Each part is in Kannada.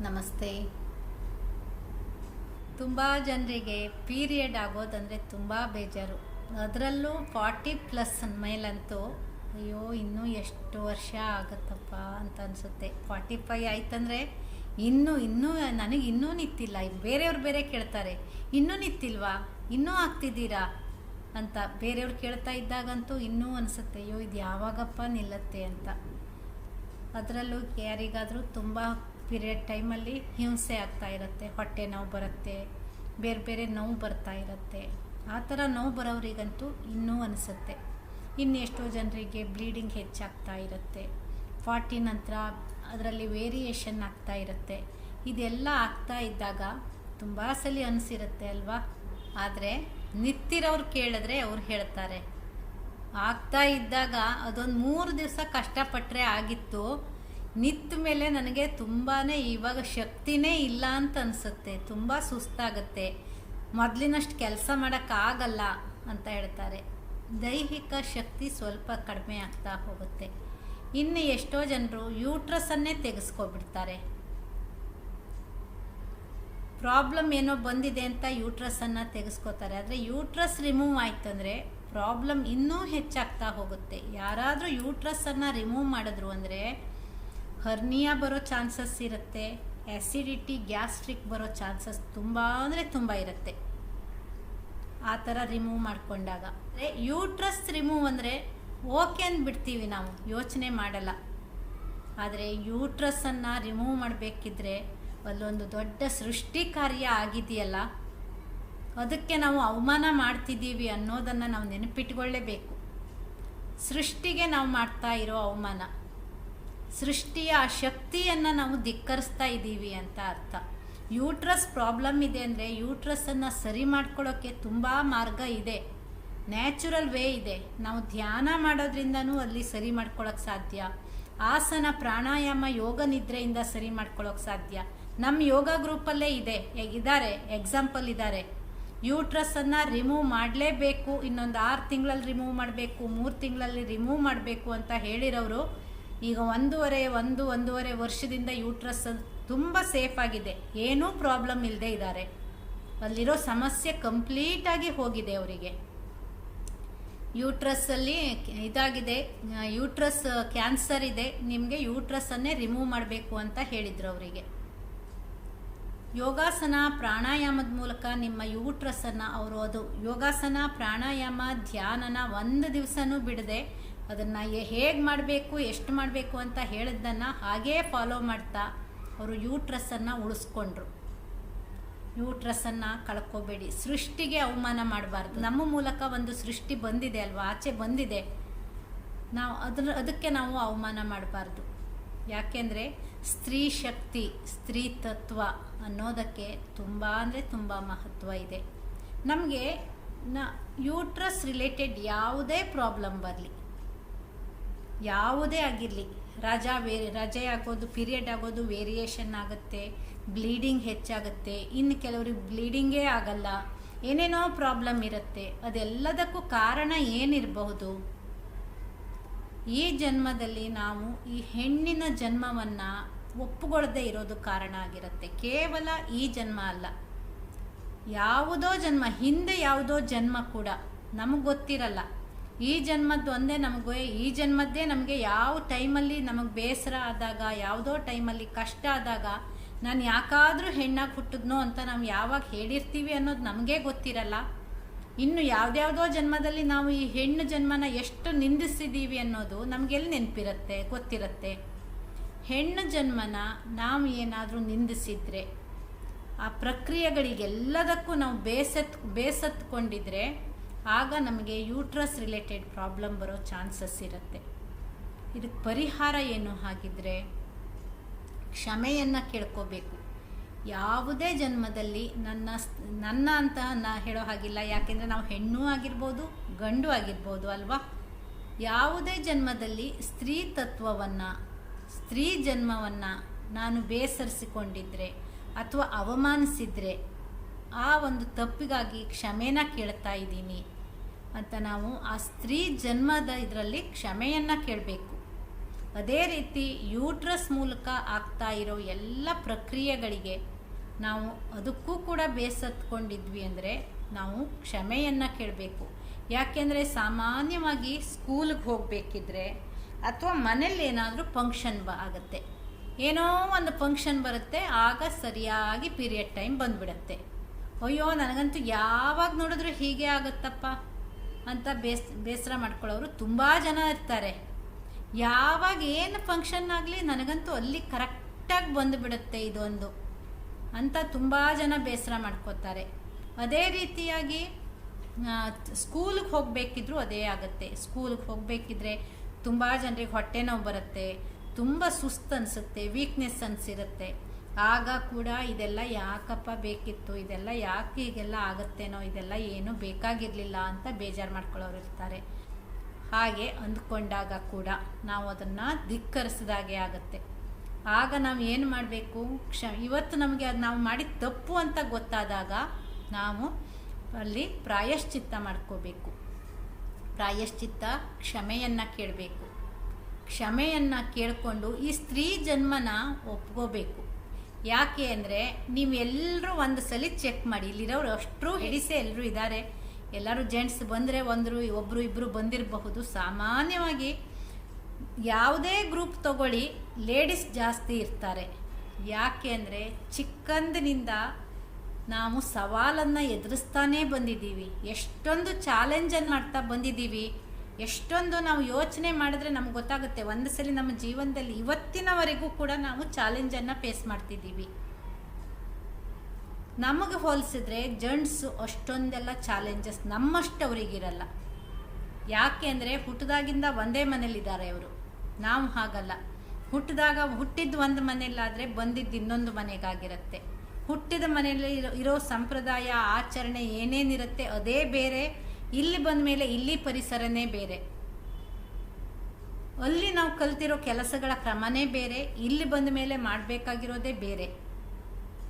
ನಮಸ್ತೆ. ತುಂಬ ಜನರಿಗೆ ಪೀರಿಯಡ್ ಆಗೋದಂದರೆ ತುಂಬ ಬೇಜಾರು. ಅದರಲ್ಲೂ ಫಾರ್ಟಿ ಪ್ಲಸ್ ಮೇಲಂತೂ ಅಯ್ಯೋ, ಇನ್ನೂ ಎಷ್ಟು ವರ್ಷ ಆಗುತ್ತಪ್ಪ ಅಂತ ಅನಿಸುತ್ತೆ. ಫಾರ್ಟಿ ಫೈ ಆಯ್ತಂದರೆ ಇನ್ನೂ ಇನ್ನೂ ನನಗೆ ಇನ್ನೂ ನಿಂತಿಲ್ಲ. ಬೇರೆಯವ್ರು ಬೇರೆ ಕೇಳ್ತಾರೆ. ಇನ್ನೂ ನಿಂತಿಲ್ವಾ? ಇನ್ನೂ ಆಗ್ತಿದ್ದೀರಾ? ಅಂತ ಬೇರೆಯವ್ರು ಕೇಳ್ತಾ ಇದ್ದಾಗಂತೂ ಇನ್ನೂ ಅನಿಸುತ್ತೆ. ಅಯ್ಯೋ, ಇದು ಯಾವಾಗಪ್ಪ ನಿಲ್ಲತ್ತೆ ಅಂತ. ಅದರಲ್ಲೂ ಯಾರಿಗಾದರೂ ತುಂಬ ಪೀರಿಯಡ್ ಟೈಮಲ್ಲಿ ಹಿಂಸೆ ಆಗ್ತಾ ಇರುತ್ತೆ, ಹೊಟ್ಟೆ ನೋವು ಬರುತ್ತೆ, ಬೇರೆ ಬೇರೆ ನೋವು ಬರ್ತಾ ಇರುತ್ತೆ. ಆ ಥರ ನೋವು ಬರೋರಿಗಂತೂ ಇನ್ನೂ ಅನಿಸುತ್ತೆ. ಇನ್ನು ಎಷ್ಟೋ ಜನರಿಗೆ ಬ್ಲೀಡಿಂಗ್ ಹೆಚ್ಚಾಗ್ತಾ ಇರುತ್ತೆ. ಫಾರ್ಟಿ ನಂತರ ಅದರಲ್ಲಿ ವೇರಿಯೇಷನ್ ಆಗ್ತಾ ಇರುತ್ತೆ. ಇದೆಲ್ಲ ಆಗ್ತಾ ಇದ್ದಾಗ ತುಂಬ ಸಲ ಅನಿಸಿರುತ್ತೆ ಅಲ್ವಾ? ಆದರೆ ನಿತ್ತಿರೋರು ಕೇಳಿದ್ರೆ ಅವ್ರು ಹೇಳ್ತಾರೆ. ಆಗ್ತಾ ಇದ್ದಾಗ ಅದೊಂದು ಮೂರು ದಿವಸ ಕಷ್ಟಪಟ್ಟರೆ ಆಗಿತ್ತು. ನಿಂತ ಮೇಲೆ ನನಗೆ ತುಂಬಾ ಇವಾಗ ಶಕ್ತಿನೇ ಇಲ್ಲ ಅಂತ ಅನಿಸುತ್ತೆ, ತುಂಬ ಸುಸ್ತಾಗುತ್ತೆ. ಮೊದಲಿನಷ್ಟು ಕೆಲಸ ಮಾಡೋಕ್ಕಾಗಲ್ಲ ಅಂತ ಹೇಳ್ತಾರೆ. ದೈಹಿಕ ಶಕ್ತಿ ಸ್ವಲ್ಪ ಕಡಿಮೆ ಆಗ್ತಾ ಹೋಗುತ್ತೆ. ಇನ್ನು ಎಷ್ಟೋ ಜನರು ಯೂಟ್ರಸನ್ನೇ ತೆಗೆಸ್ಕೊಬಿಡ್ತಾರೆ. ಪ್ರಾಬ್ಲಮ್ ಏನೋ ಬಂದಿದೆ ಅಂತ ಯೂಟ್ರಸನ್ನು ತೆಗೆಸ್ಕೋತಾರೆ. ಆದರೆ ಯೂಟ್ರಸ್ ರಿಮೂವ್ ಆಯ್ತು ಅಂದರೆ ಪ್ರಾಬ್ಲಮ್ ಇನ್ನೂ ಹೆಚ್ಚಾಗ್ತಾ ಹೋಗುತ್ತೆ. ಯಾರಾದರೂ ಯೂಟ್ರಸನ್ನು ರಿಮೂವ್ ಮಾಡಿದ್ರು ಅಂದರೆ ಹರ್ನಿಯಾ ಬರೋ ಚಾನ್ಸಸ್ ಇರುತ್ತೆ ಆ್ಯಸಿಡಿಟಿ ಗ್ಯಾಸ್ಟ್ರಿಕ್ ಬರೋ ಚಾನ್ಸಸ್ ತುಂಬ ಅಂದರೆ ತುಂಬ ಇರುತ್ತೆ. ಆ ಥರ ರಿಮೂವ್ ಮಾಡಿಕೊಂಡಾಗ. ಯೂಟ್ರಸ್ ರಿಮೂವ್ ಅಂದರೆ ಓಕೆ ಅಂದ್ಬಿಡ್ತೀವಿ ನಾವು, ಯೋಚನೆ ಮಾಡಲ್ಲ. ಆದರೆ ಯೂಟ್ರಸ್ಸನ್ನು ರಿಮೂವ್ ಮಾಡಬೇಕಿದ್ರೆ ಅಲ್ಲೊಂದು ದೊಡ್ಡ ಸೃಷ್ಟಿ ಕಾರ್ಯ ಆಗಿದೆಯಲ್ಲ, ಅದಕ್ಕೆ ನಾವು ಅವಮಾನ ಮಾಡ್ತಿದ್ದೀವಿ ಅನ್ನೋದನ್ನು ನಾವು ನೆನಪಿಟ್ಕೊಳ್ಳೇಬೇಕು. ಸೃಷ್ಟಿಗೆ ನಾವು ಮಾಡ್ತಾ ಇರೋ ಅವಮಾನ. ಸೃಷ್ಟಿಯ ಆ ಶಕ್ತಿಯನ್ನು ನಾವು ಧಿಕ್ಕರಿಸ್ತಾ ಇದ್ದೀವಿ ಅಂತ ಅರ್ಥ. ಯೂಟ್ರಸ್ ಪ್ರಾಬ್ಲಮ್ ಇದೆ ಅಂದರೆ ಯೂಟ್ರಸ್ಸನ್ನು ಸರಿ ಮಾಡ್ಕೊಳ್ಳೋಕ್ಕೆ ತುಂಬ ಮಾರ್ಗ ಇದೆ. ನ್ಯಾಚುರಲ್ ವೇ ಇದೆ. ನಾವು ಧ್ಯಾನ ಮಾಡೋದ್ರಿಂದನೂ ಅಲ್ಲಿ ಸರಿ ಮಾಡ್ಕೊಳ್ಳೋಕೆ ಸಾಧ್ಯ. ಆಸನ, ಪ್ರಾಣಾಯಾಮ, ಯೋಗ ನಿದ್ರೆಯಿಂದ ಸರಿ ಮಾಡ್ಕೊಳ್ಳೋಕೆ ಸಾಧ್ಯ. ನಮ್ಮ ಯೋಗ ಗ್ರೂಪಲ್ಲೇ ಇದೆ. ಇದ್ದಾರೆ ಎಕ್ಸಾಂಪಲ್ ಇದ್ದಾರೆ ಯೂಟ್ರಸ್ಸನ್ನು ರಿಮೂವ್ ಮಾಡಲೇಬೇಕು. ಇನ್ನೊಂದು ಆರು ತಿಂಗಳಲ್ಲಿ ರಿಮೂವ್ ಮಾಡಬೇಕು, ಮೂರು ತಿಂಗಳಲ್ಲಿ ರಿಮೂವ್ ಮಾಡಬೇಕು ಅಂತ ಹೇಳಿರೋರು ಈಗ ಒಂದೂವರೆ, ಒಂದು, ಒಂದೂವರೆ ವರ್ಷದಿಂದ ಯೂಟ್ರಸ್ ತುಂಬ ಸೇಫ್ ಆಗಿದೆ. ಏನೂ ಪ್ರಾಬ್ಲಮ್ ಇಲ್ಲದೆ ಇದ್ದಾರೆ. ಅಲ್ಲಿರೋ ಸಮಸ್ಯೆ ಕಂಪ್ಲೀಟಾಗಿ ಹೋಗಿದೆ ಅವರಿಗೆ. ಯೂಟ್ರಸ್ಸಲ್ಲಿ ಇದಾಗಿದೆ. ಯೂಟ್ರಸ್ ಕ್ಯಾನ್ಸರ್ ಇದೆ. ನಿಮಗೆ ಯೂಟ್ರಸ್ಸನ್ನೇ ರಿಮೂವ್ ಮಾಡಬೇಕು ಅಂತ ಹೇಳಿದರು ಅವರಿಗೆ. ಯೋಗಾಸನ ಪ್ರಾಣಾಯಾಮದ ಮೂಲಕ ನಿಮ್ಮ ಯೂಟ್ರಸ್ಸನ್ನು ಅವರು ಅದು ಯೋಗಾಸನ, ಪ್ರಾಣಾಯಾಮ, ಧ್ಯಾನನ ಒಂದು ದಿವಸನೂ ಬಿಡದೆ ಅದನ್ನು ಹೇಗೆ ಮಾಡಬೇಕು, ಎಷ್ಟು ಮಾಡಬೇಕು ಅಂತ ಹೇಳಿದ್ದನ್ನು ಹಾಗೇ ಫಾಲೋ ಮಾಡ್ತಾ ಅವರು ಯೂಟ್ರಸನ್ನು ಉಳಿಸ್ಕೊಂಡ್ರು. ಯೂಟ್ರಸನ್ನು ಕಳ್ಕೋಬೇಡಿ. ಸೃಷ್ಟಿಗೆ ಅವಮಾನ ಮಾಡಬಾರ್ದು. ನಮ್ಮ ಮೂಲಕ ಒಂದು ಸೃಷ್ಟಿ ಬಂದಿದೆ ಅಲ್ವಾ? ಆಚೆ ಬಂದಿದೆ. ನಾವು ಅದ್ರ ಅದಕ್ಕೆ ನಾವು ಅವಮಾನ ಮಾಡಬಾರ್ದು. ಯಾಕೆಂದರೆ ಸ್ತ್ರೀ ಶಕ್ತಿ, ಸ್ತ್ರೀ ತತ್ವ ಅನ್ನೋದಕ್ಕೆ ತುಂಬ ಅಂದರೆ ತುಂಬ ಮಹತ್ವ ಇದೆ. ನಮಗೆ ನ ಯೂಟ್ರಸ್ ರಿಲೇಟೆಡ್ ಯಾವುದೇ ಪ್ರಾಬ್ಲಮ್ ಬರಲಿ. ಯಾವುದೇ ಆಗಿರಲಿ, ರಜಾ ವೇ ರಜೆ ಆಗೋದು ಪೀರಿಯಡ್ ಆಗೋದು ವೇರಿಯೇಷನ್ ಆಗುತ್ತೆ ಬ್ಲೀಡಿಂಗ್ ಹೆಚ್ಚಾಗುತ್ತೆ, ಇನ್ನು ಕೆಲವ್ರಿಗೆ ಬ್ಲೀಡಿಂಗೇ ಆಗಲ್ಲ, ಏನೇನೋ ಪ್ರಾಬ್ಲಮ್ ಇರುತ್ತೆ, ಅದೆಲ್ಲದಕ್ಕೂ ಕಾರಣ ಏನಿರಬಹುದು? ಈ ಜನ್ಮದಲ್ಲಿ ನಾವು ಈ ಹೆಣ್ಣಿನ ಜನ್ಮವನ್ನು ಒಪ್ಪುಗೊಳ್ಳದೆ ಇರೋದು ಕಾರಣ ಆಗಿರುತ್ತೆ. ಕೇವಲ ಈ ಜನ್ಮ ಅಲ್ಲ. ಯಾವುದೋ ಜನ್ಮ, ಹಿಂದೆ ಯಾವುದೋ ಜನ್ಮ ಕೂಡ ನಮಗೆ ಗೊತ್ತಿರಲ್ಲ. ಈ ಜನ್ಮದ್ದು ಒಂದೇ ನಮಗೆ, ಈ ಜನ್ಮದ್ದೇ ನಮಗೆ ಯಾವ ಟೈಮಲ್ಲಿ ನಮಗೆ ಬೇಸರ ಆದಾಗ, ಯಾವುದೋ ಟೈಮಲ್ಲಿ ಕಷ್ಟ ಆದಾಗ ನಾನು ಯಾಕಾದರೂ ಹೆಣ್ಣಾಗಿ ಹುಟ್ಟಿದ್ನೋ ಅಂತ ನಾವು ಯಾವಾಗ ಹೇಳಿರ್ತೀವಿ ಅನ್ನೋದು ನಮಗೇ ಗೊತ್ತಿರಲ್ಲ. ಇನ್ನು ಯಾವುದ್ಯಾವುದೋ ಜನ್ಮದಲ್ಲಿ ನಾವು ಈ ಹೆಣ್ಣು ಜನ್ಮನ ಎಷ್ಟು ನಿಂದಿಸಿದ್ದೀವಿ ಅನ್ನೋದು ನಮಗೆಲ್ಲಿ ನೆನಪಿರುತ್ತೆ, ಗೊತ್ತಿರುತ್ತೆ. ಹೆಣ್ಣು ಜನ್ಮನ ನಾವು ಏನಾದರೂ ನಿಂದಿಸಿದರೆ, ಆ ಪ್ರಕ್ರಿಯೆಗಳಿಗೆಲ್ಲದಕ್ಕೂ ನಾವು ಬೇಸತ್, ಬೇಸತ್ಕೊಂಡಿದ್ರೆ ಆಗ ನಮಗೆ ಯೂಟ್ರಸ್ ರಿಲೇಟೆಡ್ ಪ್ರಾಬ್ಲಮ್ ಬರೋ ಚಾನ್ಸಸ್ ಇರುತ್ತೆ. ಇದಕ್ಕೆ ಪರಿಹಾರ ಏನು ಹಾಗಿದ್ರೆ ಕ್ಷಮೆಯನ್ನು ಕೇಳ್ಕೋಬೇಕು. ಯಾವುದೇ ಜನ್ಮದಲ್ಲಿ ನನ್ನ ನನ್ನ ಅಂತ ನಾ ಹೇಳೋ ಹಾಗಿಲ್ಲ. ಯಾಕೆಂದರೆ ನಾವು ಹೆಣ್ಣು ಆಗಿರ್ಬೋದು, ಗಂಡು ಆಗಿರ್ಬೋದು ಅಲ್ವಾ? ಯಾವುದೇ ಜನ್ಮದಲ್ಲಿ ಸ್ತ್ರೀ ತತ್ವವನ್ನು, ಸ್ತ್ರೀ ಜನ್ಮವನ್ನು ನಾನು ಬೇಸರಿಸಿಕೊಂಡಿದ್ರೆ ಅಥವಾ ಅವಮಾನಿಸಿದರೆ ಆ ಒಂದು ತಪ್ಪಿಗಾಗಿ ಕ್ಷಮೆನ ಕೇಳ್ತಾ ಇದ್ದೀನಿ ಅಂತ ನಾವು ಆ ಸ್ತ್ರೀ ಜನ್ಮದ ಇದರಲ್ಲಿ ಕ್ಷಮೆಯನ್ನು ಕೇಳಬೇಕು. ಅದೇ ರೀತಿ ಯೂಟ್ರಸ್ ಮೂಲಕ ಆಗ್ತಾ ಇರೋ ಎಲ್ಲ ಪ್ರಕ್ರಿಯೆಗಳಿಗೆ ನಾವು ಅದಕ್ಕೂ ಕೂಡ ಬೇಸತ್ಕೊಂಡಿದ್ವಿ ಅಂದರೆ ನಾವು ಕ್ಷಮೆಯನ್ನು ಕೇಳಬೇಕು. ಯಾಕೆಂದರೆ ಸಾಮಾನ್ಯವಾಗಿ ಸ್ಕೂಲ್ಗೆ ಹೋಗಬೇಕಿದ್ರೆ ಅಥವಾ ಮನೇಲಿ ಏನಾದರೂ ಫಂಕ್ಷನ್ ಬ ಆಗುತ್ತೆ. ಏನೋ ಒಂದು ಫಂಕ್ಷನ್ ಬರುತ್ತೆ, ಆಗ ಸರಿಯಾಗಿ ಪೀರಿಯಡ್ ಟೈಮ್ ಬಂದುಬಿಡತ್ತೆ. ಅಯ್ಯೋ, ನನಗಂತೂ ಯಾವಾಗ ನೋಡಿದ್ರೂ ಹೀಗೆ ಆಗುತ್ತಪ್ಪ ಅಂತ ಬೇಸ್, ಬೇಸರ ಮಾಡ್ಕೊಳ್ಳೋರು ತುಂಬ ಜನ ಇರ್ತಾರೆ. ಯಾವಾಗ ಏನು ಫಂಕ್ಷನ್ ಆಗಲಿ ನನಗಂತೂ ಅಲ್ಲಿ ಕರೆಕ್ಟಾಗಿ ಬಂದುಬಿಡುತ್ತೆ ಇದೊಂದು ಅಂತ ತುಂಬ ಜನ ಬೇಸರ ಮಾಡ್ಕೋತಾರೆ. ಅದೇ ರೀತಿಯಾಗಿ ಸ್ಕೂಲ್ಗೆ ಹೋಗಬೇಕಿದ್ರೂ ಅದೇ ಆಗುತ್ತೆ. ಸ್ಕೂಲ್ಗೆ ಹೋಗಬೇಕಿದ್ರೆ ತುಂಬ ಜನರಿಗೆ ಹೊಟ್ಟೆ ನೋವು ಬರುತ್ತೆ, ತುಂಬ ಸುಸ್ತು ಅನಿಸುತ್ತೆ ವೀಕ್ನೆಸ್ ಅನಿಸಿರುತ್ತೆ. ಆಗ ಕೂಡ ಇದೆಲ್ಲ ಯಾಕಪ್ಪ ಬೇಕಿತ್ತು? ಇದೆಲ್ಲ ಯಾಕೆ ಹೀಗೆಲ್ಲ ಆಗುತ್ತೇನೋ? ಇದೆಲ್ಲ ಏನೂ ಬೇಕಾಗಿರಲಿಲ್ಲ ಅಂತ ಬೇಜಾರು ಮಾಡ್ಕೊಳ್ಳೋರು ಇರ್ತಾರೆ. ಹಾಗೆ ಅಂದ್ಕೊಂಡಾಗ ಕೂಡ ನಾವು ಅದನ್ನು ಧಿಕ್ಕರಿಸಿದಾಗೆ ಆಗುತ್ತೆ. ಆಗ ನಾವು ಏನು ಮಾಡಬೇಕು? ಕ್ಷ ಇವತ್ತು ನಮಗೆ ಅದು ನಾವು ಮಾಡಿದ ತಪ್ಪು ಅಂತ ಗೊತ್ತಾದಾಗ ನಾವು ಅಲ್ಲಿ ಪ್ರಾಯಶ್ಚಿತ್ತ ಮಾಡ್ಕೋಬೇಕು. ಪ್ರಾಯಶ್ಚಿತ್ತ ಕ್ಷಮೆಯನ್ನು ಕೇಳಬೇಕು. ಕ್ಷಮೆಯನ್ನು ಕೇಳಿಕೊಂಡು ಈ ಸ್ತ್ರೀ ಜನ್ಮನ ಒಪ್ಕೋಬೇಕು. ಯಾಕೆ ಅಂದರೆ ನೀವೆಲ್ಲರೂ ಒಂದು ಸಲ ಚೆಕ್ ಮಾಡಿ. ಇಲ್ಲಿರೋರು ಅಷ್ಟರೂ ಹಿಡಿಸೆ ಎಲ್ಲರೂ ಇದ್ದಾರೆ ಎಲ್ಲರೂ ಜೆಂಟ್ಸ್ ಬಂದರೆ ಒಂದರು ಒಬ್ಬರು ಇಬ್ಬರು ಬಂದಿರಬಹುದು. ಸಾಮಾನ್ಯವಾಗಿ ಯಾವುದೇ ಗ್ರೂಪ್ ತಗೊಳ್ಳಿ ಲೇಡೀಸ್ ಜಾಸ್ತಿ ಇರ್ತಾರೆ. ಯಾಕೆ ಅಂದರೆ ಚಿಕ್ಕಂದಿನಿಂದ ನಾವು ಸವಾಲನ್ನು ಎದುರಿಸ್ತಾನೇ ಬಂದಿದ್ದೀವಿ. ಎಷ್ಟೊಂದು ಚಾಲೆಂಜನ್ನು ಮಾಡ್ತಾ ಬಂದಿದ್ದೀವಿ. ಎಷ್ಟೊಂದು ನಾವು ಯೋಚನೆ ಮಾಡಿದ್ರೆ ನಮ್ಗೆ ಗೊತ್ತಾಗುತ್ತೆ. ಒಂದು ಸಲ ನಮ್ಮ ಜೀವನದಲ್ಲಿ ಇವತ್ತಿನವರೆಗೂ ಕೂಡ ನಾವು ಚಾಲೆಂಜನ್ನು ಫೇಸ್ ಮಾಡ್ತಿದ್ದೀವಿ. ನಮಗೆ ಹೋಲಿಸಿದ್ರೆ ಜೆಂಟ್ಸು ಅಷ್ಟೊಂದೆಲ್ಲ ಚಾಲೆಂಜಸ್ ನಮ್ಮಷ್ಟು ಅವರಿಗಿರಲ್ಲ ಯಾಕೆ ಅಂದರೆ ಹುಟ್ಟಿದಾಗಿಂದ ಒಂದೇ ಮನೇಲಿದ್ದಾರೆ ಅವರು ನಾವು ಹಾಗಲ್ಲ. ಹುಟ್ಟಿದಾಗ ಹುಟ್ಟಿದ್ದು ಒಂದು ಮನೆಯಲ್ಲಾದರೆ ಬಂದಿದ್ದು ಇನ್ನೊಂದು ಮನೆಗಾಗಿರುತ್ತೆ. ಹುಟ್ಟಿದ ಮನೆಯಲ್ಲಿ ಇರೋ ಸಂಪ್ರದಾಯ, ಆಚರಣೆ ಏನೇನಿರುತ್ತೆ, ಅದೇ ಬೇರೆ. ಇಲ್ಲಿ ಬಂದ ಮೇಲೆ ಇಲ್ಲಿ ಪರಿಸರನೇ ಬೇರೆ. ಅಲ್ಲಿ ನಾವು ಕಲ್ತಿರೋ ಕೆಲಸಗಳ ಕ್ರಮನೇ ಬೇರೆ, ಇಲ್ಲಿ ಬಂದ ಮೇಲೆ ಮಾಡಬೇಕಾಗಿರೋದೇ ಬೇರೆ.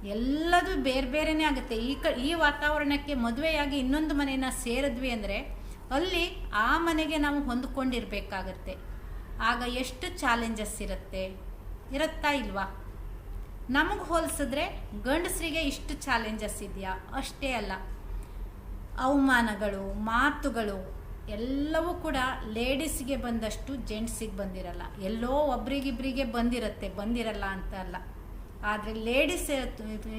ಎಲ್ಲದೂ ಬೇರೆ ಬೇರೆನೇ ಆಗುತ್ತೆ. ಈ ಕ, ಈ ವಾತಾವರಣಕ್ಕೆ ಮದುವೆಯಾಗಿ ಇನ್ನೊಂದು ಮನೆಯನ್ನ ಸೇರಿದ್ವಿ ಅಂದರೆ ಅಲ್ಲಿ ಆ ಮನೆಗೆ ನಾವು ಹೊಂದ್ಕೊಂಡಿರ್ಬೇಕಾಗತ್ತೆ. ಆಗ ಎಷ್ಟು ಚಾಲೆಂಜಸ್ ಇರುತ್ತೆ? ಇರುತ್ತಾ ಇಲ್ವಾ? ನಮಗೆ ಹೋಲಿಸಿದ್ರೆ ಗಂಡಸರಿಗೆ ಇಷ್ಟು ಚಾಲೆಂಜಸ್ ಇದೆಯಾ? ಅಷ್ಟೇ ಅಲ್ಲ. ಅವಮಾನಗಳು, ಮಾತುಗಳು ಎಲ್ಲವೂ ಕೂಡ ಲೇಡೀಸ್ಗೆ ಬಂದಷ್ಟು ಜೆಂಟ್ಸಿಗೆ ಬಂದಿರಲ್ಲ. ಎಲ್ಲೋ ಒಬ್ರಿಗಿಬ್ರಿಗೆ ಬಂದಿರತ್ತೆ, ಬಂದಿರಲ್ಲ ಅಂತ ಅಲ್ಲ. ಆದರೆ ಲೇಡೀಸ್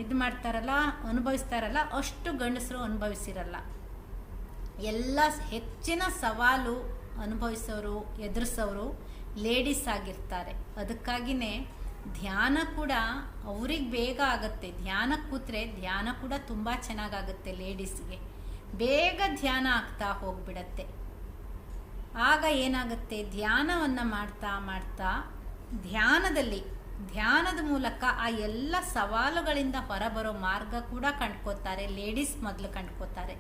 ಇದು ಮಾಡ್ತಾರಲ್ಲ, ಅನುಭವಿಸ್ತಾರಲ್ಲ, ಅಷ್ಟು ಗಂಡಸರು ಅನುಭವಿಸಿರಲ್ಲ. ಎಲ್ಲ ಹೆಚ್ಚಿನ ಸವಾಲು ಅನುಭವಿಸೋರು, ಎದುರಿಸೋರು ಲೇಡೀಸ್ ಆಗಿರ್ತಾರೆ. ಅದಕ್ಕಾಗಿಯೇ ಧ್ಯಾನ ಕೂಡ ಅವ್ರಿಗೆ ಬೇಗ ಆಗುತ್ತೆ. ಧ್ಯಾನ ಕೂತ್ರೆ ಧ್ಯಾನ ಕೂಡ ತುಂಬ ಚೆನ್ನಾಗಾಗುತ್ತೆ ಲೇಡೀಸ್ಗೆ. ಬೇಗ ಧ್ಯಾನ ಆಗ್ತಾ ಹೋಗ್ಬಿಡತ್ತೆ. ಆಗ ಏನಾಗುತ್ತೆ? ಧ್ಯಾನವನ್ನು ಮಾಡ್ತಾ ಮಾಡ್ತಾ ಧ್ಯಾನದಲ್ಲಿ, ಧ್ಯಾನದ ಮೂಲಕ ಆ ಎಲ್ಲ ಸವಾಲುಗಳಿಂದ ಹೊರಬರೋ ಮಾರ್ಗ ಕೂಡ ಕಂಡ್ಕೋತಾರೆ. ಲೇಡೀಸ್ ಮೊದಲು ಕಂಡ್ಕೋತಾರೆ.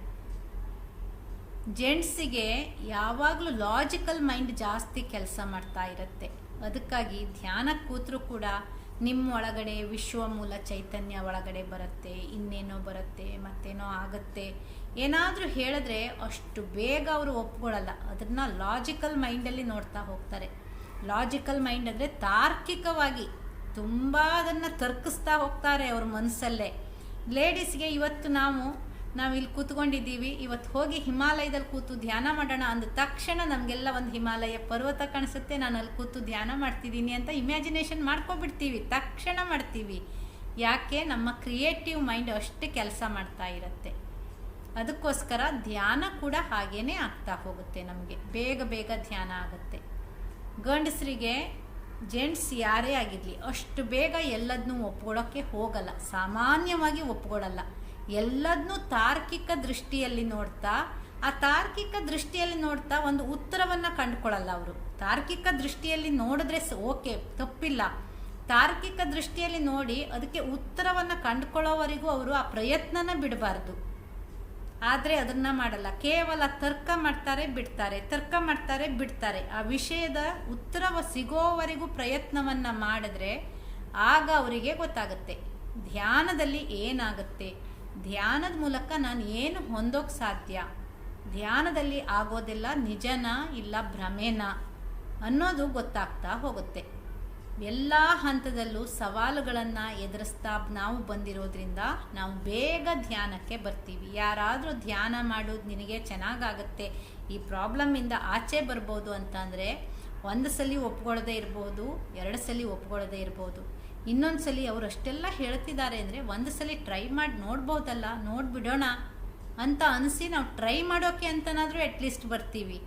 ಜೆಂಟ್ಸಿಗೆ ಯಾವಾಗಲೂ ಲಾಜಿಕಲ್ ಮೈಂಡ್ ಜಾಸ್ತಿ ಕೆಲಸ ಮಾಡ್ತಾ ಇರುತ್ತೆ. ಅದಕ್ಕಾಗಿ ಧ್ಯಾನ ಕೂತರೂ ಕೂಡ ನಿಮ್ಮ ಒಳಗಡೆ ವಿಶ್ವ ಮೂಲ ಚೈತನ್ಯ ಒಳಗಡೆ ಬರುತ್ತೆ, ಇನ್ನೇನೋ ಬರುತ್ತೆ, ಮತ್ತೇನೋ ಆಗುತ್ತೆ. ಏನಾದರೂ ಹೇಳಿದ್ರೆ ಅಷ್ಟು ಬೇಗ ಅವರು ಒಪ್ಕೊಳ್ಳಲ್ಲ. ಅದನ್ನು ಲಾಜಿಕಲ್ ಮೈಂಡಲ್ಲಿ ನೋಡ್ತಾ ಹೋಗ್ತಾರೆ. ಲಾಜಿಕಲ್ ಮೈಂಡ್ ಅಂದರೆ ತಾರ್ಕಿಕವಾಗಿ ತುಂಬ ಅದನ್ನು ತರ್ಕಿಸ್ತಾ ಹೋಗ್ತಾರೆ ಅವ್ರ ಮನಸ್ಸಲ್ಲೇ ಲೇಡೀಸ್ಗೆ ಇವತ್ತು ನಾವು ನಾವು ಇಲ್ಲಿ ಕೂತ್ಕೊಂಡಿದ್ದೀವಿ ಇವತ್ತು ಹೋಗಿ ಹಿಮಾಲಯದಲ್ಲಿ ಕೂತು ಧ್ಯಾನ ಮಾಡೋಣ ಅಂದ ತಕ್ಷಣ ನಮಗೆಲ್ಲ ಒಂದು ಹಿಮಾಲಯ ಪರ್ವತ ಕಾಣಿಸುತ್ತೆ, ನಾನು ಅಲ್ಲಿ ಕೂತು ಧ್ಯಾನ ಮಾಡ್ತಿದ್ದೀನಿ ಅಂತ ಇಮ್ಯಾಜಿನೇಷನ್ ಮಾಡ್ಕೊಬಿಡ್ತೀವಿ ತಕ್ಷಣ ಮಾಡ್ತೀವಿ. ಯಾಕೆ? ನಮ್ಮ ಕ್ರಿಯೇಟಿವ್ ಮೈಂಡ್ ಅಷ್ಟು ಕೆಲಸ ಮಾಡ್ತಾ ಇರುತ್ತೆ. ಅದಕ್ಕೋಸ್ಕರ ಧ್ಯಾನ ಕೂಡ ಹಾಗೇ ಆಗ್ತಾ ಹೋಗುತ್ತೆ ನಮಗೆ. ಬೇಗ ಬೇಗ ಧ್ಯಾನ ಆಗುತ್ತೆ. ಗಂಡಸರಿಗೆ ಜೆಂಟ್ಸ್ ಯಾರೇ ಆಗಿರಲಿ, ಅಷ್ಟು ಬೇಗ ಎಲ್ಲದನ್ನೂ ಒಪ್ಕೊಳ್ಳೋಕ್ಕೆ ಹೋಗಲ್ಲ. ಸಾಮಾನ್ಯವಾಗಿ ಒಪ್ಕೊಳ್ಳಲ್ಲ ಎಲ್ಲದನ್ನೂ ತಾರ್ಕಿಕ ದೃಷ್ಟಿಯಲ್ಲಿ ನೋಡ್ತಾ, ಆ ತಾರ್ಕಿಕ ದೃಷ್ಟಿಯಲ್ಲಿ ನೋಡ್ತಾ ಒಂದು ಉತ್ತರವನ್ನು ಕಂಡುಕೊಳ್ಳಲ್ಲ ಅವರು. ತಾರ್ಕಿಕ ದೃಷ್ಟಿಯಲ್ಲಿ ನೋಡಿದ್ರೆ ಓಕೆ, ತಪ್ಪಿಲ್ಲ. ತಾರ್ಕಿಕ ದೃಷ್ಟಿಯಲ್ಲಿ ನೋಡಿ, ಅದಕ್ಕೆ ಉತ್ತರವನ್ನು ಕಂಡುಕೊಳ್ಳೋವರೆಗೂ ಅವರು ಆ ಪ್ರಯತ್ನನ ಬಿಡಬಾರ್ದು. ಆದರೆ ಅದನ್ನು ಮಾಡಲ್ಲ. ಕೇವಲ ತರ್ಕ ಮಾಡ್ತಾರೆ, ಬಿಡ್ತಾರೆ. ತರ್ಕ ಮಾಡ್ತಾರೆ, ಬಿಡ್ತಾರೆ. ಆ ವಿಷಯದ ಉತ್ತರವ ಸಿಗೋವರೆಗೂ ಪ್ರಯತ್ನವನ್ನು ಮಾಡಿದ್ರೆ ಆಗ ಅವರಿಗೆ ಗೊತ್ತಾಗುತ್ತೆ. ಧ್ಯಾನದಲ್ಲಿ ಏನಾಗುತ್ತೆ? ಧ್ಯಾನದ ಮೂಲಕ ನಾನು ಏನು ಹೊಂದೋಕ್ಕೆ ಸಾಧ್ಯ? ಧ್ಯಾನದಲ್ಲಿ ಆಗೋದೆಲ್ಲ ನಿಜನಾ ಇಲ್ಲ ಭ್ರಮೆನಾ ಅನ್ನೋದು ಗೊತ್ತಾಗ್ತಾ ಹೋಗುತ್ತೆ. ಎಲ್ಲ ಹಂತದಲ್ಲೂ ಸವಾಲುಗಳನ್ನು ಎದುರಿಸ್ತಾ ನಾವು ಬಂದಿರೋದ್ರಿಂದ ನಾವು ಬೇಗ ಧ್ಯಾನಕ್ಕೆ ಬರ್ತೀವಿ. ಯಾರಾದರೂ ಧ್ಯಾನ ಮಾಡೋದು ನಿನಗೆ ಚೆನ್ನಾಗಾಗುತ್ತೆ, ಈ ಪ್ರಾಬ್ಲಮ್ಮಿಂದ ಆಚೆ ಬರ್ಬೋದು ಅಂತಂದರೆ ಒಂದು ಸಲ ಒಪ್ಕೊಳ್ಳದೆ ಇರ್ಬೋದು, ಎರಡು ಸಲ ಒಪ್ಕೊಳ್ಳದೆ ಇರ್ಬೋದು. ಇನ್ನೊಂದು ಸಲ ಅವರು ಅಷ್ಟೆಲ್ಲ ಹೇಳ್ತಿದ್ದಾರೆ ಅಂದರೆ ಒಂದು ಸಲ ಟ್ರೈ ಮಾಡಿ ನೋಡ್ಬೋದಲ್ಲ, ನೋಡಿಬಿಡೋಣ ಅಂತ ಅನಿಸಿ ನಾವು ಟ್ರೈ ಮಾಡೋಕ್ಕೆ ಅಂತನಾದರೂ ಅಟ್ಲೀಸ್ಟ್ ಬರ್ತೀವಿ.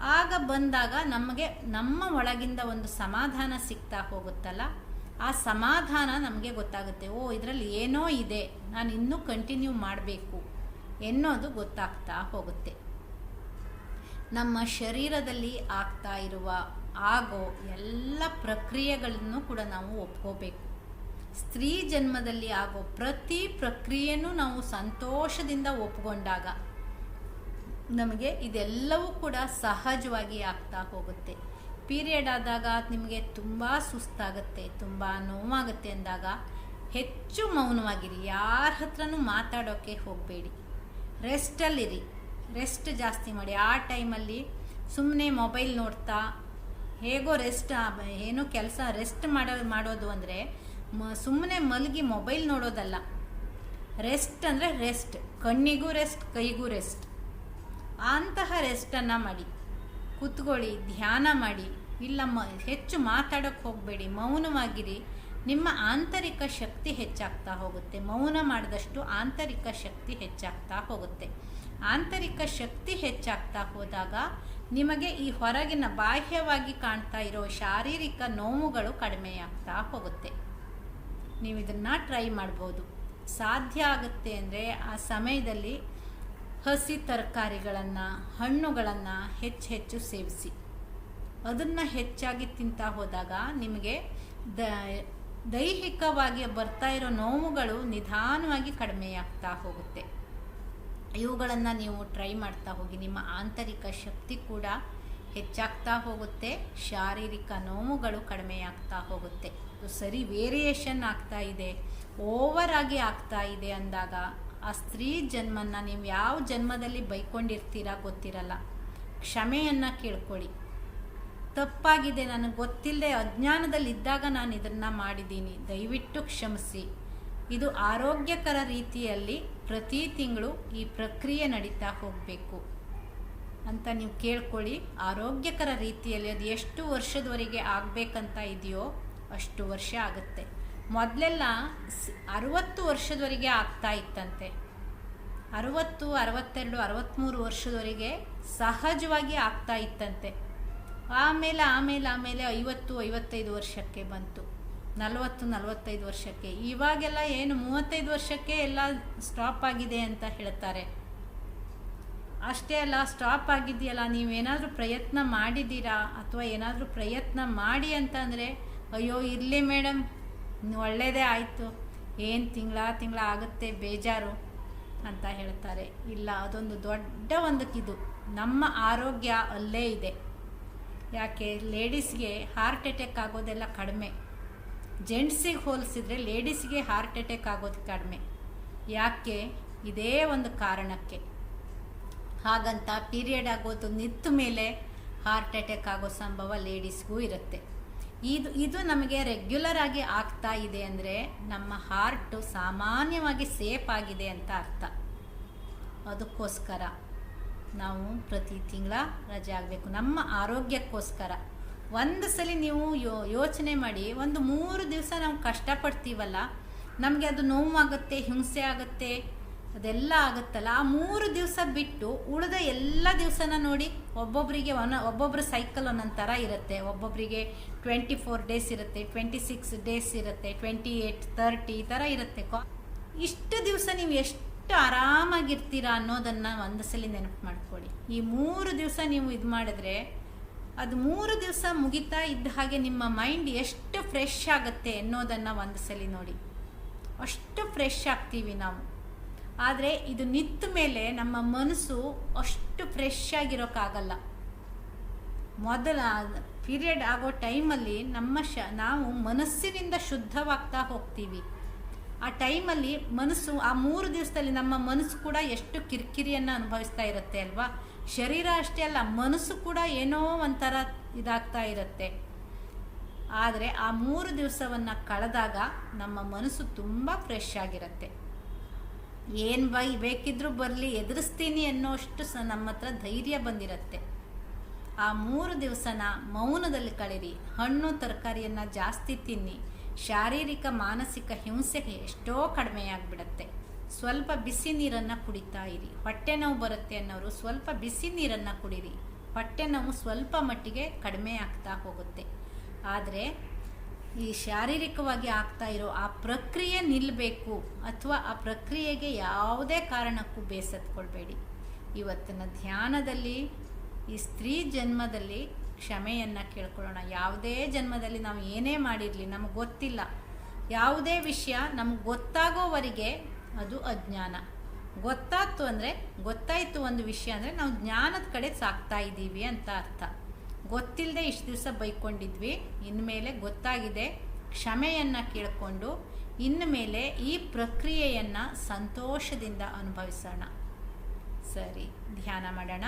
ಆಗ ಬಂದಾಗ ನಮಗೆ ನಮ್ಮ ಒಳಗಿಂದ ಒಂದು ಸಮಾಧಾನ ಸಿಗ್ತಾ ಹೋಗುತ್ತಲ್ಲ? ಆ ಸಮಾಧಾನ ನಮಗೆ ಗೊತ್ತಾಗುತ್ತೆ. ಓ, ಇದರಲ್ಲಿ ಏನೋ ಇದೆ. ನಾನು ಇನ್ನೂ ಕಂಟಿನ್ಯೂ ಮಾಡಬೇಕು ಎನ್ನೋದು ಗೊತ್ತಾಗ್ತಾ ಹೋಗುತ್ತೆ. ನಮ್ಮ ಶರೀರದಲ್ಲಿ ಆಗ್ತಾ ಇರುವ, ಆಗೋ ಎಲ್ಲ ಪ್ರಕ್ರಿಯೆಗಳನ್ನು ಕೂಡ ನಾವು ಒಪ್ಕೋಬೇಕು. ಸ್ತ್ರೀ ಜನ್ಮದಲ್ಲಿ ಆಗೋ ಪ್ರತಿ ಪ್ರಕ್ರಿಯೆನೂ ನಾವು ಸಂತೋಷದಿಂದ ಒಪ್ಕೊಂಡಾಗ ನಮಗೆ ಇದೆಲ್ಲವೂ ಕೂಡ ಸಹಜವಾಗಿ ಆಗ್ತಾ ಹೋಗುತ್ತೆ. ಪೀರಿಯಡ್ ಆದಾಗ ನಿಮಗೆ ತುಂಬ ಸುಸ್ತಾಗುತ್ತೆ, ತುಂಬ ನೋವಾಗುತ್ತೆ ಅಂದಾಗ ಹೆಚ್ಚು ಮೌನವಾಗಿರಿ. ಯಾರ ಹತ್ರನೂ ಮಾತಾಡೋಕ್ಕೆ ಹೋಗಬೇಡಿ. ರೆಸ್ಟಲ್ಲಿರಿ. ರೆಸ್ಟ್ ಜಾಸ್ತಿ ಮಾಡಿ. ಆ ಟೈಮಲ್ಲಿ ಸುಮ್ಮನೆ ಮೊಬೈಲ್ ನೋಡ್ತಾ ಹೇಗೋ ರೆಸ್ಟ್, ಏನೋ ಕೆಲಸ ರೆಸ್ಟ್ ಮಾಡೋ, ಮಾಡೋದು ಅಂದರೆ ಮ ಸುಮ್ಮನೆ ಮಲಗಿ ಮೊಬೈಲ್ ನೋಡೋದಲ್ಲ. ರೆಸ್ಟ್ ಅಂದರೆ ರೆಸ್ಟ್. ಕಣ್ಣಿಗೂ ರೆಸ್ಟ್, ಕೈಗೂ ರೆಸ್ಟ್. ಅಂತಹ ರೆಸ್ಟನ್ನು ಮಾಡಿ. ಕೂತ್ಕೊಳ್ಳಿ, ಧ್ಯಾನ ಮಾಡಿ. ಇಲ್ಲ ಮ ಹೆಚ್ಚು ಮಾತಾಡೋಕ್ಕೆ ಹೋಗಬೇಡಿ. ಮೌನವಾಗಿರಿ. ನಿಮ್ಮ ಆಂತರಿಕ ಶಕ್ತಿ ಹೆಚ್ಚಾಗ್ತಾ ಹೋಗುತ್ತೆ. ಮೌನ ಮಾಡಿದಷ್ಟು ಆಂತರಿಕ ಶಕ್ತಿ ಹೆಚ್ಚಾಗ್ತಾ ಹೋಗುತ್ತೆ. ಆಂತರಿಕ ಶಕ್ತಿ ಹೆಚ್ಚಾಗ್ತಾ ಹೋದಾಗ ನಿಮಗೆ ಈ ಹೊರಗಿನ ಬಾಹ್ಯವಾಗಿ ಕಾಣ್ತಾ ಇರೋ ಶಾರೀರಿಕ ನೋವುಗಳು ಕಡಿಮೆಯಾಗ್ತಾ ಹೋಗುತ್ತೆ. ನೀವು ಇದನ್ನು ಟ್ರೈ ಮಾಡ್ಬೋದು. ಸಾಧ್ಯ ಆಗುತ್ತೆ ಅಂದರೆ ಆ ಸಮಯದಲ್ಲಿ ಹಸಿ ತರಕಾರಿಗಳನ್ನು, ಹಣ್ಣುಗಳನ್ನು ಹೆಚ್ಚು ಹೆಚ್ಚು ಸೇವಿಸಿ. ಅದನ್ನು ಹೆಚ್ಚಾಗಿ ತಿಂತಾ ಹೋದಾಗ ನಿಮಗೆ ದ, ದೈಹಿಕವಾಗಿ ಬರ್ತಾ ಇರೋ ನೋವುಗಳು ನಿಧಾನವಾಗಿ ಕಡಿಮೆಯಾಗ್ತಾ ಹೋಗುತ್ತೆ. ಇವುಗಳನ್ನು ನೀವು ಟ್ರೈ ಮಾಡ್ತಾ ಹೋಗಿ, ನಿಮ್ಮ ಆಂತರಿಕ ಶಕ್ತಿ ಕೂಡ ಹೆಚ್ಚಾಗ್ತಾ ಹೋಗುತ್ತೆ, ಶಾರೀರಿಕ ನೋವುಗಳು ಕಡಿಮೆಯಾಗ್ತಾ ಹೋಗುತ್ತೆ. ಸರಿ ವೇರಿಯೇಷನ್ ಆಗ್ತಾ ಇದೆ ಓವರ್ ಆಗಿ ಆಗ್ತಾ ಇದೆ ಅಂದಾಗ ಆ ಸ್ತ್ರೀ ಜನ್ಮನ ನೀವು ಯಾವ ಜನ್ಮದಲ್ಲಿ ಬೈಕೊಂಡಿರ್ತೀರಾ ಗೊತ್ತಿರಲ್ಲ. ಕ್ಷಮೆಯನ್ನು ಕೇಳ್ಕೊಳ್ಳಿ. ತಪ್ಪಾಗಿದೆ, ನನಗೆ ಗೊತ್ತಿಲ್ಲದೆ ಅಜ್ಞಾನದಲ್ಲಿ ಇದ್ದಾಗ ನಾನು ಇದನ್ನು ಮಾಡಿದ್ದೀನಿ. ದಯವಿಟ್ಟು ಕ್ಷಮಿಸಿ. ಇದು ಆರೋಗ್ಯಕರ ರೀತಿಯಲ್ಲಿ ಪ್ರತಿ ತಿಂಗಳು ಈ ಪ್ರಕ್ರಿಯೆ ನಡೀತಾ ಹೋಗಬೇಕು. ಅಂತ ನೀವು ಕೇಳ್ಕೊಳ್ಳಿ. ಆರೋಗ್ಯಕರ ರೀತಿಯಲ್ಲಿ ಅದು ಎಷ್ಟು ವರ್ಷದವರೆಗೆ ಆಗಬೇಕಂತ ಇದೆಯೋ ಅಷ್ಟು ವರ್ಷ ಆಗುತ್ತೆ. ಮೊದಲೆಲ್ಲ ಅರುವತ್ತು ವರ್ಷದವರೆಗೆ ಆಗ್ತಾ ಇತ್ತಂತೆ. ಅರುವತ್ತು, ಅರವತ್ತೆರಡು ಅರವತ್ತ್ಮೂರು ವರ್ಷದವರೆಗೆ ಸಹಜವಾಗಿ ಆಗ್ತಾ ಇತ್ತಂತೆ. ಆಮೇಲೆ ಆಮೇಲೆ ಆಮೇಲೆ ಐವತ್ತು, ಐವತ್ತೈದು ವರ್ಷಕ್ಕೆ ಬಂತು. ನಲವತ್ತು, ನಲವತ್ತೈದು ವರ್ಷಕ್ಕೆ. ಇವಾಗೆಲ್ಲ ಏನು ಮೂವತ್ತೈದು ವರ್ಷಕ್ಕೆ ಎಲ್ಲ ಸ್ಟಾಪ್ ಆಗಿದೆ ಅಂತ ಹೇಳ್ತಾರೆ. ಅಷ್ಟೇ ಅಲ್ಲ, ಸ್ಟಾಪ್ ಆಗಿದೆಯಲ್ಲ ನೀವೇನಾದರೂ ಪ್ರಯತ್ನ ಮಾಡಿದ್ದೀರಾ? ಅಥವಾ ಏನಾದರೂ ಪ್ರಯತ್ನ ಮಾಡಿ ಅಂತಂದರೆ ಅಯ್ಯೋ, ಇರಲಿ ಮೇಡಮ್ ಒಳ್ಳೆಯದೇ ಆಯಿತು. ಏನು ತಿಂಗಳ ತಿಂಗಳ ಆಗುತ್ತೆ ಬೇಜಾರು ಅಂತ ಹೇಳ್ತಾರೆ. ಇಲ್ಲ, ಅದೊಂದು ದೊಡ್ಡ ಒಂದು ಇದು ನಮ್ಮ ಆರೋಗ್ಯ ಅಲ್ಲೇ ಇದೆ. ಯಾಕೆ, ಲೇಡೀಸ್ಗೆ ಹಾರ್ಟ್ ಅಟ್ಯಾಕ್ ಆಗೋದೆಲ್ಲ ಕಡಿಮೆ. ಜೆಂಟ್ಸಿಗೆ ಹೋಲಿಸಿದ್ರೆ ಲೇಡೀಸ್ಗೆ ಹಾರ್ಟ್ ಅಟ್ಯಾಕ್ ಆಗೋದು ಕಡಿಮೆ. ಯಾಕೆ, ಇದೇ ಒಂದು ಕಾರಣಕ್ಕೆ. ಹಾಗಂತ ಪೀರಿಯಡ್ ಆಗೋದು ನಿಂತ ಮೇಲೆ ಹಾರ್ಟ್ ಅಟ್ಯಾಕ್ ಆಗೋ ಸಂಭವ ಲೇಡೀಸ್ಗೂ ಇರುತ್ತೆ. ಇದು ಇದು ನಮಗೆ ರೆಗ್ಯುಲರ್ ಆಗಿ ಆಗ್ತಾ ಇದೆ ಅಂದರೆ ನಮ್ಮ ಹಾರ್ಟು ಸಾಮಾನ್ಯವಾಗಿ ಸೇಫ್ ಆಗಿದೆ ಅಂತ ಅರ್ಥ. ಅದಕ್ಕೋಸ್ಕರ ನಾವು ಪ್ರತಿ ತಿಂಗಳ ರಜೆ ಆಗಬೇಕು. ನಮ್ಮ ಆರೋಗ್ಯಕ್ಕೋಸ್ಕರ. ಒಂದು ಸಲ ನೀವು ಯೋ, ಯೋಚನೆ ಮಾಡಿ, ಒಂದು ಮೂರು ದಿವಸ ನಾವು ಕಷ್ಟಪಡ್ತೀವಲ್ಲ, ನಮಗೆ ಅದು ನೋವಾಗುತ್ತೆ, ಹಿಂಸೆ ಆಗುತ್ತೆ ಅದೆಲ್ಲ ಆಗುತ್ತಲ್ಲ? ಆ ಮೂರು ದಿವಸ ಬಿಟ್ಟು ಉಳಿದ ಎಲ್ಲ ದಿವಸನ ನೋಡಿ ಒಬ್ಬೊಬ್ಬರಿಗೆ ಒನ್ ಒಬ್ಬೊಬ್ಬರ ಸೈಕಲ್ ಒಂದೊಂದು ಥರ ಇರುತ್ತೆ. ಒಬ್ಬೊಬ್ಬರಿಗೆ ಟ್ವೆಂಟಿ ಫೋರ್ ಡೇಸ್ ಇರುತ್ತೆ ಟ್ವೆಂಟಿ ಸಿಕ್ಸ್ ಡೇಸ್ ಇರುತ್ತೆ ಟ್ವೆಂಟಿ ಏಯ್ಟ್ ತರ್ಟಿ ಈ ಥರ ಇರುತ್ತೆ. ಇಷ್ಟು ದಿವಸ ನೀವು ಎಷ್ಟು ಆರಾಮಾಗಿರ್ತೀರಾ ಅನ್ನೋದನ್ನು ಒಂದು ಸಲ ನೆನಪು ಮಾಡ್ಕೊಳ್ಳಿ. ಈ ಮೂರು ದಿವಸ ನೀವು ಇದು ಮಾಡಿದ್ರೆ ಅದು ಮೂರು ದಿವಸ ಮುಗಿತಾ ಇದ್ದ ಹಾಗೆ ನಿಮ್ಮ ಮೈಂಡ್ ಎಷ್ಟು ಫ್ರೆಶ್ ಆಗುತ್ತೆ ಅನ್ನೋದನ್ನು ಒಂದು ಸಲ ನೋಡಿ. ಅಷ್ಟು ಫ್ರೆಶ್ ಆಗ್ತೀವಿ ನಾವು. ಆದರೆ ಇದು ನಿತ್ತ ಮೇಲೆ ನಮ್ಮ ಮನಸ್ಸು ಅಷ್ಟು ಫ್ರೆಶ್ ಆಗಿರೋಕ್ಕಾಗಲ್ಲ ಮೊದಲ ಪೀರಿಯಡ್ ಆಗೋ ಟೈಮಲ್ಲಿ ನಮ್ಮ ಶ, ನಾವು ಮನಸ್ಸಿನಿಂದ ಶುದ್ಧವಾಗ್ತಾ ಹೋಗ್ತೀವಿ. ಆ ಟೈಮಲ್ಲಿ ಮನಸ್ಸು, ಆ ಮೂರು ದಿವಸದಲ್ಲಿ ನಮ್ಮ ಮನಸ್ಸು ಕೂಡ ಎಷ್ಟು ಕಿರಿಕಿರಿಯನ್ನು ಅನುಭವಿಸ್ತಾ ಇರುತ್ತೆ ಅಲ್ವಾ? ಶರೀರ ಅಷ್ಟೇ ಅಲ್ಲ, ಮನಸ್ಸು ಕೂಡ ಏನೋ ಒಂಥರ ಇದಾಗ್ತಾ ಇರುತ್ತೆ. ಆದರೆ ಆ ಮೂರು ದಿವಸವನ್ನು ಕಳೆದಾಗ ನಮ್ಮ ಮನಸ್ಸು ತುಂಬ ಫ್ರೆಶ್ ಆಗಿರುತ್ತೆ. ಏನು ಬೈ ಬೇಕಿದ್ರೂ ಬರಲಿ, ಎದುರಿಸ್ತೀನಿ ಅನ್ನೋಷ್ಟು ಸ ನಮ್ಮ ಹತ್ರ ಧೈರ್ಯ ಬಂದಿರತ್ತೆ. ಆ ಮೂರು ದಿವಸನ ಮೌನದಲ್ಲಿ ಕಳೀರಿ. ಹಣ್ಣು, ತರಕಾರಿಯನ್ನು ಜಾಸ್ತಿ ತಿನ್ನಿ. ಶಾರೀರಿಕ, ಮಾನಸಿಕ ಹಿಂಸೆಗೆ ಎಷ್ಟೋ ಕಡಿಮೆಯಾಗ್ಬಿಡತ್ತೆ. ಸ್ವಲ್ಪ ಬಿಸಿ ನೀರನ್ನು ಕುಡಿತಾ ಇರಿ. ಹೊಟ್ಟೆ ನೋವು ಬರುತ್ತೆ ಅನ್ನೋರು ಸ್ವಲ್ಪ ಬಿಸಿ ನೀರನ್ನು ಕುಡಿರಿ. ಹೊಟ್ಟೆ ನೋವು ಸ್ವಲ್ಪ ಮಟ್ಟಿಗೆ ಕಡಿಮೆ ಆಗ್ತಾ ಹೋಗುತ್ತೆ. ಆದರೆ ಈ ಶಾರೀರಿಕವಾಗಿ ಆಗ್ತಾ ಇರೋ ಆ ಪ್ರಕ್ರಿಯೆ ನಿಲ್ಲಬೇಕು ಅಥವಾ ಆ ಪ್ರಕ್ರಿಯೆಗೆ ಯಾವುದೇ ಕಾರಣಕ್ಕೂ ಬೇಸತ್ಕೊಳ್ಬೇಡಿ. ಇವತ್ತಿನ ಧ್ಯಾನದಲ್ಲಿ ಈ ಸ್ತ್ರೀ ಜನ್ಮದಲ್ಲಿ ಕ್ಷಮೆಯನ್ನು ಕೇಳ್ಕೊಳ್ಳೋಣ. ಯಾವುದೇ ಜನ್ಮದಲ್ಲಿ ನಾವು ಏನೇ ಮಾಡಿರಲಿ ನಮಗೆ ಗೊತ್ತಿಲ್ಲ. ಯಾವುದೇ ವಿಷಯ ನಮ್ಗೆ ಗೊತ್ತಾಗೋವರೆಗೆ ಅದು ಅಜ್ಞಾನ. ಗೊತ್ತಾಯ್ತು ಅಂದರೆ ಗೊತ್ತಾಯಿತು ಒಂದು ವಿಷಯ ಅಂದರೆ ನಾವು ಜ್ಞಾನದ ಕಡೆ ಸಾಕ್ತಾ ಇದ್ದೀವಿ ಅಂತ ಅರ್ಥ. ಗೊತ್ತಿಲ್ಲದೆ ಇಷ್ಟು ದಿವಸ ಬೈಕೊಂಡಿದ್ವಿ, ಇನ್ಮೇಲೆ ಗೊತ್ತಾಗಿದೆ ಕ್ಷಮೆಯನ್ನು ಕೇಳಿಕೊಂಡು ಮೇಲೆ ಈ ಪ್ರಕ್ರಿಯೆಯನ್ನು ಸಂತೋಷದಿಂದ ಅನುಭವಿಸೋಣ. ಸರಿ, ಧ್ಯಾನ ಮಾಡೋಣ.